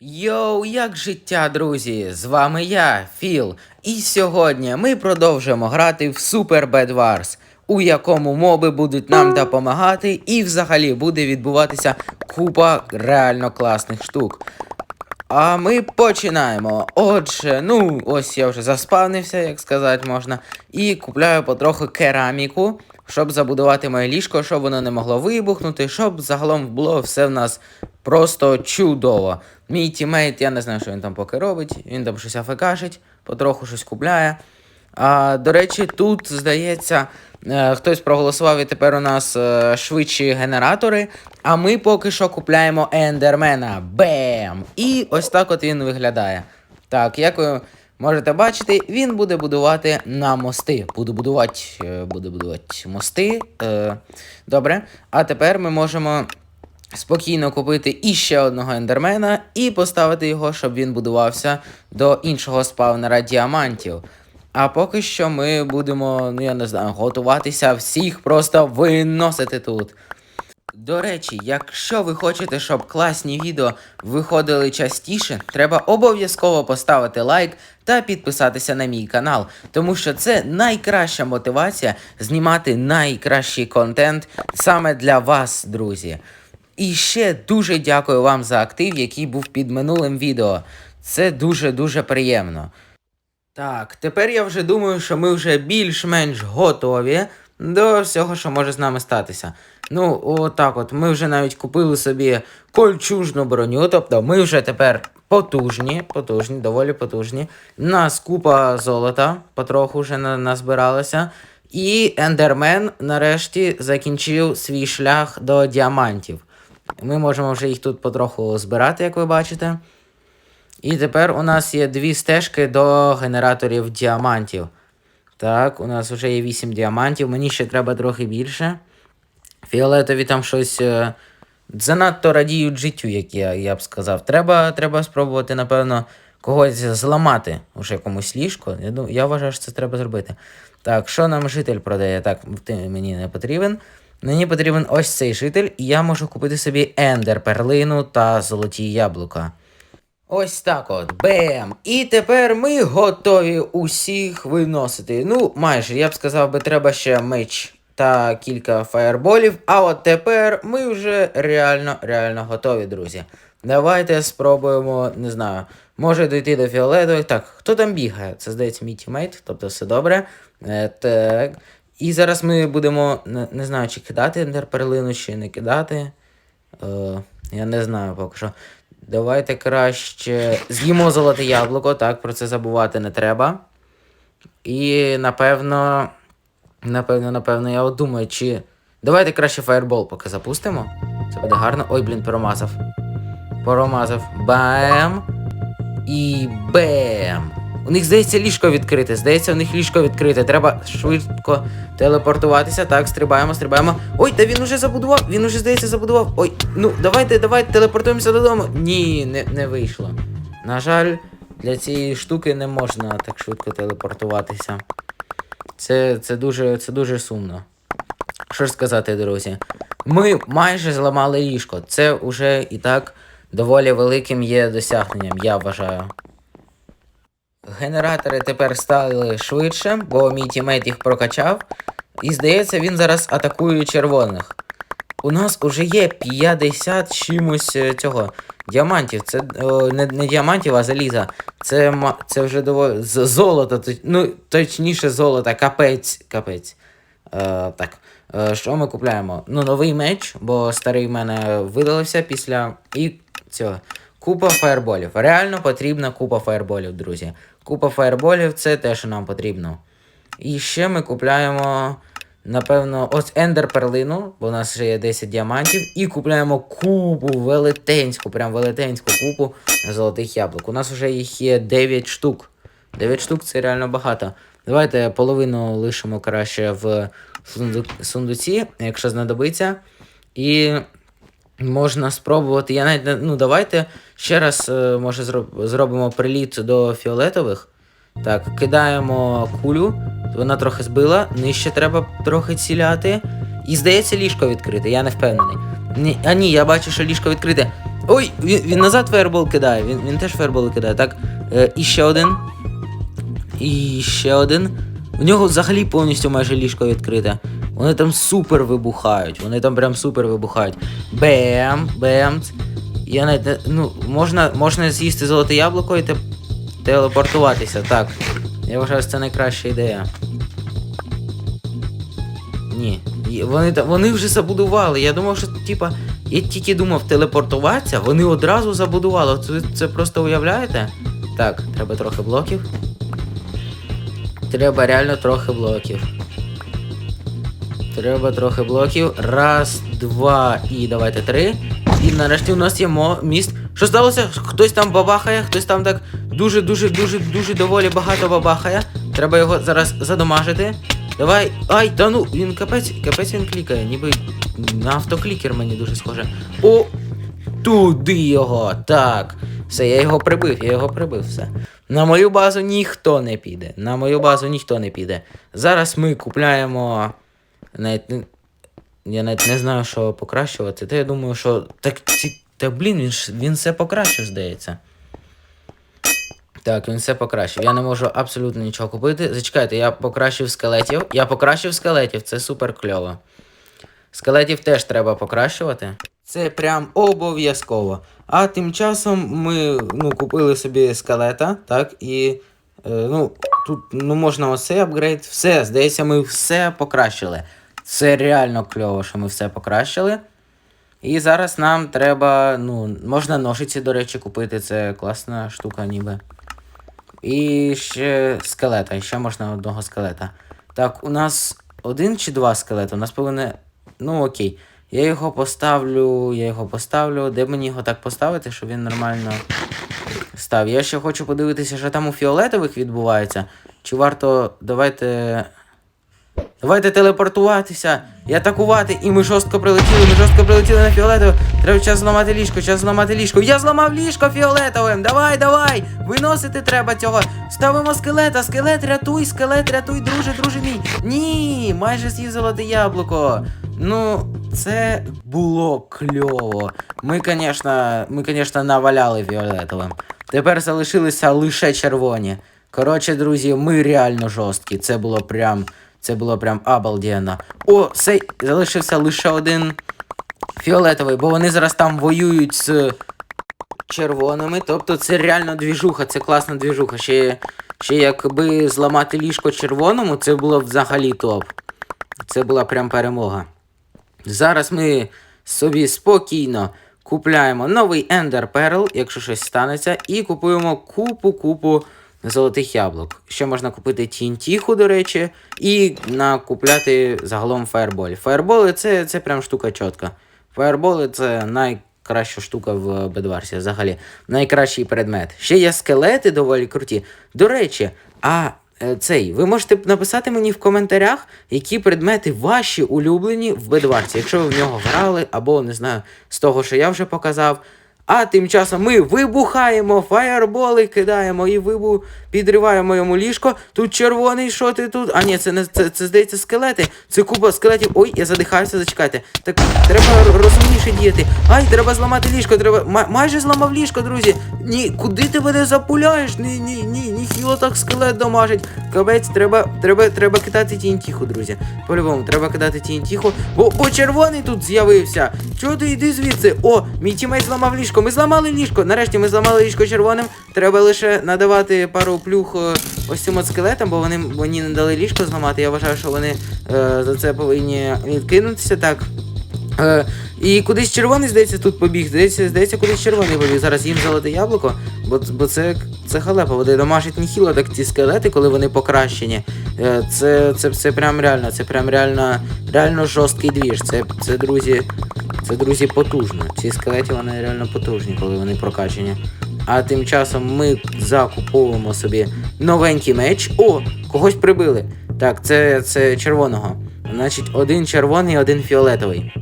Йоу, як життя, друзі! З вами я, Філ. І сьогодні ми продовжуємо грати в Super Bad Wars, у якому моби будуть нам допомагати, і взагалі буде відбуватися купа реально класних штук. А ми починаємо. Отже, ну, ось я вже заспавнився, як сказати можна, і купляю потроху кераміку, щоб забудувати моє ліжко, щоб воно не могло вибухнути, щоб загалом було все в нас просто чудово. Мій тімейт, я не знаю, що він там поки робить, він там щось афекашить, потроху щось купляє. А, до речі, тут, здається, е, хтось проголосував і тепер у нас е, швидші генератори. А ми поки що купляємо ендермена. Бем! І ось так от він виглядає. Так, як ви можете бачити, він буде будувати на мости. Буду будувати, е, буду будувати мости. Добре. А тепер ми можемо спокійно купити іще одного ендермена і поставити його, щоб він будувався до іншого спавнера діамантів. А поки що ми будемо, ну я не знаю, готуватися всіх просто виносити тут. До речі, якщо ви хочете, щоб класні відео виходили частіше, треба обов'язково поставити лайк та підписатися на мій канал, тому що це найкраща мотивація знімати найкращий контент саме для вас, друзі. І ще дуже дякую вам за актив, який був під минулим відео. Це дуже-дуже приємно. Так, тепер я вже думаю, що ми вже більш-менш готові до всього, що може з нами статися. Ну, отак от, ми вже навіть купили собі кольчужну броню, тобто ми вже тепер потужні, потужні, доволі потужні. Нас купа золота, потроху вже на- назбиралося. І Ендермен нарешті закінчив свій шлях до діамантів. Ми можемо вже їх тут потроху збирати, як ви бачите. І тепер у нас є дві стежки до генераторів діамантів. Так, у нас вже є 8 діамантів, мені ще треба трохи більше. Фіолетові там щось е, занадто радіють життю, як я, я б сказав. Треба, треба спробувати, напевно, когось зламати уже комусь ліжко. Я, я вважаю, що це треба зробити. Так, що нам житель продає? Так, ти мені не потрібен. Мені потрібен ось цей житель, і я можу купити собі ендер, перлину та золоті яблука. Ось так от, бем! І тепер ми готові усіх виносити. Ну, майже, я б сказав би, треба ще меч та кілька фаєрболів. А от тепер ми вже реально, реально готові, друзі. Давайте спробуємо, не знаю, може дійти до фіолетових. Так, хто там бігає? Це здається мій тімейт, тобто все добре. Е, так. І зараз ми будемо, не, не знаю, чи кидати ендерперлину, чи не кидати. Е, я не знаю поки що. Давайте краще з'їмо золоте яблуко, так, про це забувати не треба. І напевно. Напевно, напевно, я от думаю, чи. Давайте краще фаєрбол поки запустимо. Це буде гарно. Ой, блін, промазав. Промазав. Бам. І бем. У них, здається, ліжко відкрите. Здається, у них ліжко відкрите. Треба швидко телепортуватися. Так, стрибаємо, стрибаємо. Ой, та він уже забудував. Він уже, здається, забудував. Ой, ну давайте, давайте телепортуємося додому. Ні, не, не вийшло. На жаль, для цієї штуки не можна так швидко телепортуватися. Це, це, дуже, це дуже сумно. Що ж сказати, друзі? Ми майже зламали ліжко. Це вже і так доволі великим є досягненням, я вважаю. Генератори тепер стали швидше, бо мій тімейт їх прокачав. І здається, він зараз атакує червоних. У нас уже є 50 чимось е, цього діамантів. Це о, не, не діамантів, а заліза. Це, це вже доволі золото. Ну, точніше, золото, капець. Капець. Е, так. Е, що ми купляємо? Ну, новий меч, бо старий в мене видалився після. І цього. Купа фаєрболів. Реально потрібна купа фаєрболів, друзі. Купа фаєрболів це те, що нам потрібно. І ще ми купляємо, напевно, ось ендер перлину, бо у нас ще є 10 діамантів. І купляємо купу велетенську, прям велетенську купу золотих яблук. У нас вже їх є 9 штук. 9 штук це реально багато. Давайте половину лишимо краще в сундуці, якщо знадобиться. І можна спробувати. Я навіть ну давайте ще раз, е, може, зробимо приліт до фіолетових. Так, кидаємо кулю, вона трохи збила, нижче треба трохи ціляти. І здається, ліжко відкрите, я не впевнений. Ні, а ні, я бачу, що ліжко відкрите. Ой, він, він назад фаербол кидає, він, він теж фаербол кидає, так. Е, і ще один. І ще один. У нього взагалі повністю майже ліжко відкрите. Вони там супер вибухають. Вони там прям супер вибухають. Бем, бем. Я не. Ну, можна, можна з'їсти золоте яблуко і те, телепортуватися. Так. Я вважаю, що це найкраща ідея. Ні. Вони, вони вже забудували. Я думав, що типа. Я тільки думав телепортуватися, вони одразу забудували. Це, це просто уявляєте? Так, треба трохи блоків. Треба реально трохи блоків. Треба трохи блоків. Раз, два і давайте три. І нарешті у нас є міст. Що сталося? Хтось там бабахає, хтось там так дуже, дуже, дуже, дуже доволі багато бабахає. Треба його зараз задомажити. Давай. Ай, та ну, він капець, капець він клікає, ніби на автоклікер мені дуже схоже. О! Туди його. Так. Все, я його прибив, я його прибив, все. На мою базу ніхто не піде. На мою базу ніхто не піде. Зараз ми купляємо. Навіть не... Я навіть не знаю, що покращувати. Та я думаю, що. Так, ці... та блін, він, ж- він все покращив, здається. Так, він все покращив. Я не можу абсолютно нічого купити. Зачекайте, я покращив скелетів. Я покращив скелетів, це супер кльово. Скелетів теж треба покращувати. Це прям обов'язково. А тим часом ми ну, купили собі скелета, так, і е, ну, тут ну, можна оцей апгрейд. Все, здається, ми все покращили. Це реально кльово, що ми все покращили. І зараз нам треба, ну, можна ножиці, до речі, купити. Це класна штука, ніби. І ще скелета, ще можна одного скелета. Так, у нас один чи два скелети? У нас повинен. Ну окей. Я його поставлю. Я його поставлю. Де мені його так поставити, щоб він нормально став? Я ще хочу подивитися, що там у фіолетових відбувається. Чи варто. Давайте. Давайте телепортуватися і атакувати. І ми жорстко прилетіли, ми жорстко прилетіли на фіолетове. Треба час зламати ліжко, час зламати ліжко. Я зламав ліжко фіолетовим. Давай, давай! Виносити треба цього. Ставимо скелета, скелет, рятуй, скелет, рятуй, друже, друже мій. Ні, майже з'їв золоте яблуко. Ну, це було кльово. Ми, звісно, ми, звісно, наваляли фіолетовим. Тепер залишилися лише червоні. Коротше, друзі, ми реально жорсткі. Це було прям. Це було прям обалденно. О, цей залишився лише один фіолетовий, бо вони зараз там воюють з червоними. Тобто це реально двіжуха, це класна двіжуха. Ще, ще якби зламати ліжко червоному, це було взагалі топ. Це була прям перемога. Зараз ми собі спокійно купляємо новий Ender Pearl, якщо щось станеться, і купуємо купу-купу золотих яблук. Ще можна купити TNT, до речі, і накупляти загалом фаерболі. Фаерболи це, це прям штука чітка. Фаерболи це найкраща штука в Бедварсі, взагалі. Найкращий предмет. Ще є скелети доволі круті. До речі, а е, цей, ви можете написати мені в коментарях, які предмети ваші улюблені в Бедварсі, якщо ви в нього грали, або не знаю, з того, що я вже показав. А тим часом ми вибухаємо, фаєрболи кидаємо і вибу... підриваємо йому ліжко. Тут червоний, що ти тут? А ні, це не це, це здається скелети. Це купа скелетів. Ой, я задихаюся, зачекайте. Так треба розумніше діяти. Ай, треба зламати ліжко, треба. Ма- майже зламав ліжко, друзі. Ні, куди ти мене запуляєш? Ні, ні, ні, ні, хіло так скелет домажить. Кабець, треба, треба, треба кидати тінтіху, друзі. По-любому, треба кидати тінтіху. Бо, бо червоний тут з'явився. Чого ти йди звідси? О, мій тімейт зламав ліжко. Ми зламали ліжко. Нарешті ми зламали ліжко червоним. Треба лише надавати пару плюх е, ось цим от скелетам, бо вони мені не дали ліжко зламати. Я вважаю, що вони е, за це повинні відкинутися так. Е, і кудись червоний, здається, тут побіг. Здається, здається, кудись червоний побіг. Зараз їм золоте яблуко, бо, бо це, це халепа. Вони домашать ніхіло так ці скелети, коли вони покращені. Е, це, це, це прям реально, це прям реально, реально жорсткий двіж. Це, це друзі, це друзі потужно. Ці скелети вони реально потужні, коли вони прокачені. А тим часом ми закуповуємо собі новенький меч. О, когось прибили. Так, це, це червоного. Значить, один червоний, один фіолетовий.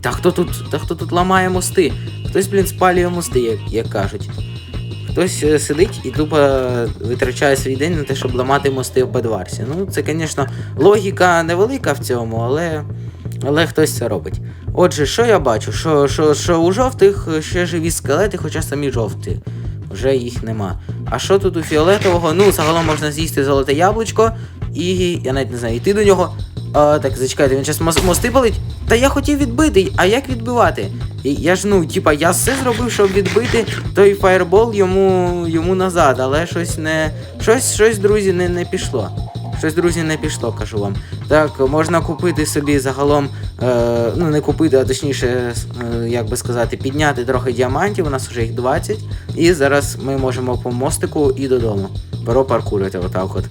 Та хто тут, та хто тут ламає мости? Хтось, блін, спалює мости, як, як кажуть. Хтось е, сидить і тупо витрачає свій день на те, щоб ламати мости в Бедварсі. Ну, це, звісно, логіка невелика в цьому, але, але хтось це робить. Отже, що я бачу? Що, що, що у жовтих ще живі скелети, хоча самі жовті. Вже їх нема. А що тут у фіолетового? Ну, загалом можна з'їсти золоте яблучко, і я навіть не знаю, йти до нього. А, так, зачекайте, він зараз мости палить. Та я хотів відбити, а як відбивати? Я ж ну, типа, я все зробив, щоб відбити той фаєрбол йому, йому назад, але щось не. Щось, щось, друзі, не, не пішло. Щось, друзі, не пішло, кажу вам. Так, можна купити собі загалом, е, ну не купити, а точніше, е, як би сказати, підняти трохи діамантів, у нас вже їх 20. І зараз ми можемо по мостику і додому. Беро паркурити отак от.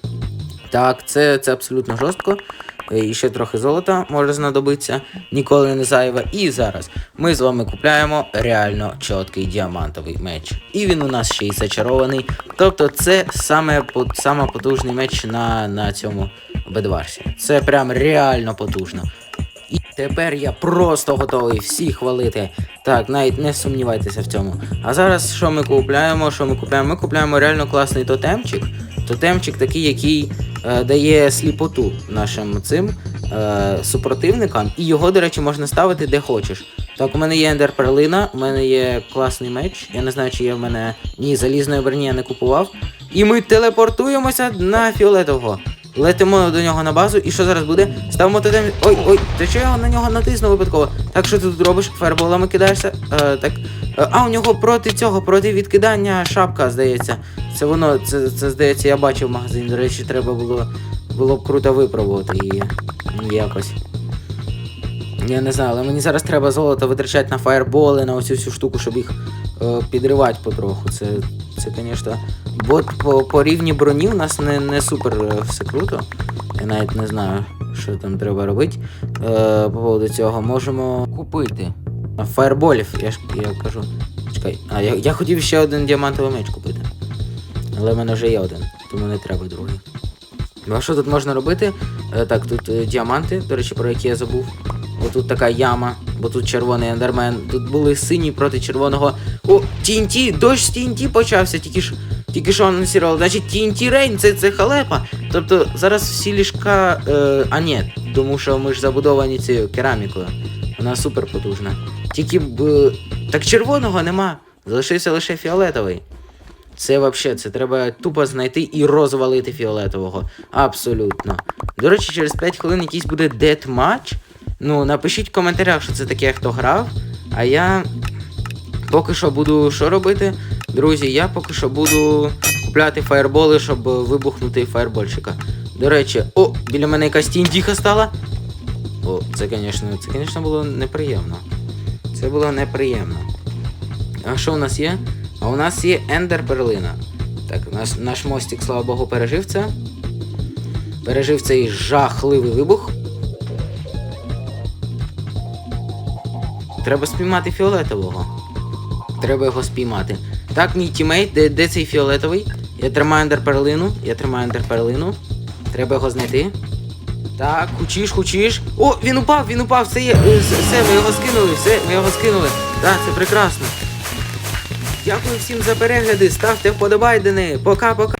Так, це, це абсолютно жорстко. Е, І ще трохи золота може знадобитися, ніколи не зайве. І зараз ми з вами купляємо реально чіткий діамантовий меч. І він у нас ще й зачарований. Тобто це саме, саме потужний меч на, на цьому бедварсі. Це прям реально потужно. І тепер я просто готовий всіх хвалити. Так, навіть не сумнівайтеся в цьому. А зараз що ми купляємо? Що ми купляємо? Ми купляємо реально класний тотемчик. Тотемчик такий, який дає сліпоту нашим цим е, супротивникам. І його, до речі, можна ставити де хочеш. Так, у мене є ендер перлина, у мене є класний меч. Я не знаю, чи є в мене. Ні, залізної броні я не купував. І ми телепортуємося на фіолетового. Летимо до нього на базу, і що зараз буде? Ставимо тотем. Ой, ой, ти що я на нього натиснув випадково? Так, що ти тут робиш? Фаерболами кидаєшся? Е, так. Е, а, у нього проти цього, проти відкидання шапка, здається. Це воно, це, це здається, я бачив в магазині. До речі, треба було, було б круто випробувати її. Ну, Якось. Я не знаю, але мені зараз треба золото витрачати на фаерболи, на оцю всю штуку, щоб їх підривати потроху. Це, це, звісно. Бо по, по рівні броні у нас не, не супер е, все круто. Я навіть не знаю, що там треба робити. Е, по поводу цього можемо купити. Фаерболів, я ж я кажу. Чекай. А я, я хотів ще один діамантовий меч купити. Але в мене вже є один, тому не треба другий. Ну а що тут можна робити? Е, так, тут е, діаманти, до речі, про які я забув. Отут така яма, бо тут червоний ендермен. Тут були сині проти червоного. О, TNT, дощ з TNT почався, тільки ж. Тільки що анонсували. Значить, TNT Rain, це, це халепа. Тобто зараз всі ліжка. Е, а ні, тому що ми ж забудовані цією керамікою. Вона супер потужна. Тільки б. Так червоного нема. Залишився лише фіолетовий. Це вообще, це треба тупо знайти і розвалити фіолетового. Абсолютно. До речі, через 5 хвилин якийсь буде детматч. Ну, напишіть в коментарях, що це таке, хто грав. А я поки що буду що робити? Друзі, я поки що буду купляти фаєрболи, щоб вибухнути фаєрбольчика. До речі, о, біля мене якась тіндіха стала. О, це, звісно, це, звісно, було неприємно. Це було неприємно. А що у нас є? А у нас є Ендер Перлина. Так, наш, наш мостик, слава Богу, пережив це. Пережив цей жахливий вибух. Треба спіймати фіолетового. Треба його спіймати. Так, мій тімейт, де, де цей фіолетовий? Я тримаю ендер перлину. Я тримаю ендер перлину. Треба його знайти. Так, хучиш, хучиш. О, він упав, він упав, все є. е, все, ми його скинули, все, ми його скинули. Так, це прекрасно. Дякую всім за перегляди, ставте вподобайдени. Пока-пока.